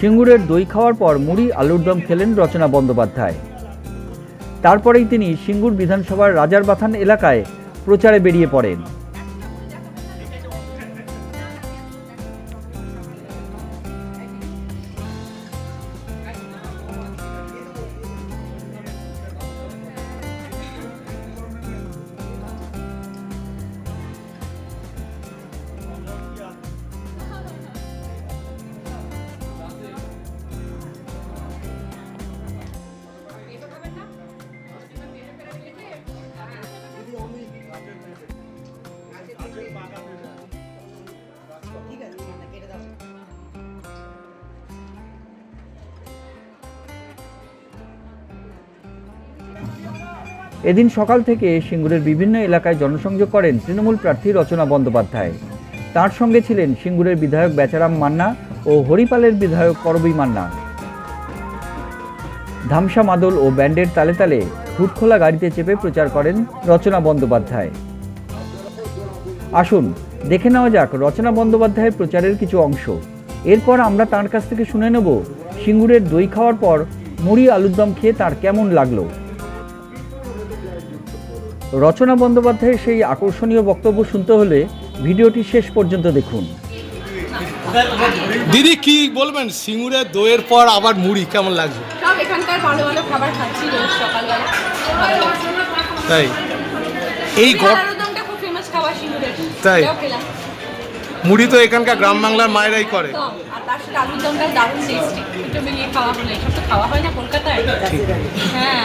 সিঙ্গুরের দই খাওয়ার পর মুড়ি, আলুর দম খেলেন রচনা বন্দ্যোপাধ্যায়। তারপরেই তিনি সিঙ্গুর বিধানসভার রাজারবাথান এলাকায় প্রচারে বেরিয়ে পড়েন। এদিন সকাল থেকে সিঙ্গুরের বিভিন্ন এলাকায় জনসংযোগ করেন তৃণমূল প্রার্থী রচনা বন্দ্যোপাধ্যায়। তার সঙ্গে ছিলেন সিঙ্গুরের বিধায়ক বেচারাম মান্না ও হরিপালের বিধায়ক করবী মান্না। ধামসা মাদল ও ব্যান্ডের তালে তালে হুটখোলা গাড়িতে চেপে প্রচার করেন রচনা বন্দ্যোপাধ্যায়। আসুন, দেখে নেওয়া যাক রচনা বন্দ্যোপাধ্যায়ের প্রচারের কিছু অংশ। এরপর আমরা তার কাছ থেকে শুনে নেব সিঙ্গুরের দই খাওয়ার পর মুড়ি আলুর দম খেয়ে তার কেমন লাগল। রচনা বন্দ্যোপাধ্যায়ের সেই আকর্ষণীয় বক্তব্য শুনতে হলে ভিডিওটি শেষ পর্যন্ত দেখুন। দিদি কি বলবেন? সিঙ্গুরে দইয়ের পর আবার মুড়ি কেমন লাগছে? সব এখানকার ভালো ভালো খাবার খাচ্ছি রোজ সকালবেলা। তাই। এই বিহার খুব ফেমাস খাবার সিঙ্গুরের তাই? মুড়ি তো এখানকার গ্রাম বাংলার মায়েরাই করে। হয় হ্যাঁ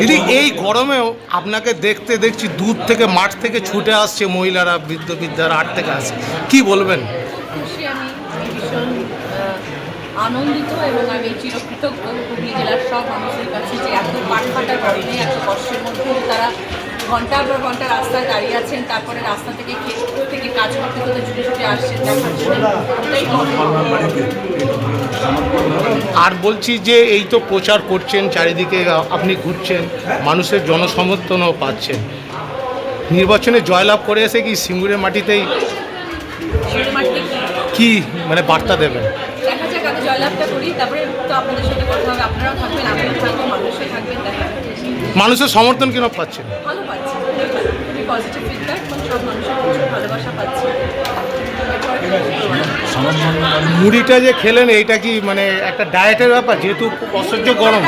দিদি এই গরমেও আপনাকে দেখতে দেখছি দূর থেকে মাঠ থেকে ছুটে আসছে মহিলারা বৃদ্ধ বৃদ্ধারা আট থেকে আসছে কি বলবেন? আনন্দিত এবং আমি চিরকৃতজ্ঞ। হুগলি জেলার সব মানুষের কাছে যে এত পাটফাটা গরমে এত কষ্টের মধ্যেও তারা ঘণ্টার পর ঘণ্টা রাস্তায় দাঁড়িয়ে আছেন তারপরে রাস্তা থেকে খেতে থেকে কাজ করতে করতে ছুটে ছুটে আসছেন আর বলছি যে এই তো প্রচার করছেন চারিদিকে আপনি ঘুরছেন মানুষের জনসমর্থনও পাচ্ছেন। নির্বাচনে জয়লাভ করে এসে কি সিঙ্গুরের মাটিতেই কি মানে বার্তা দেবেন? জয়লাভটা করি তারপরে তো আপনাদের সাথে কথা হবে আপনারাও থাকবেন আমিও থাকব মানুষও থাকবেন দেখা মানুষের সমর্থন কিনা পাচ্ছেন ভালো পাচ্ছি পজিটিভ ফিডব্যাক এবং সব মানুষের প্রচুর ভালোবাসা পাচ্ছি। মুড়িটা যে খেলেন এইটা কি মানে একটা ডায়েটের ব্যাপার? যেহেতু অসহ্য গরম।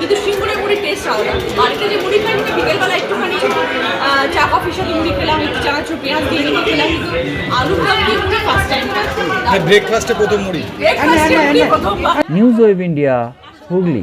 কিন্তু সিঙ্গুরের টেস্ট আলাদা। বাড়িতে যে মুড়ি খাই বিকেলবেলা একটুখানি চা কফি সাথে মুড়ি খেলাম একটু চানাচুর পেঁয়াজ দিয়ে মুড়ি খেলাম। কিন্তু আলুর দম দিয়ে মুড়ি ফার্স্ট টাইম ব্রেকফাস্টে প্রথম মুড়ি। News web India Hooghly.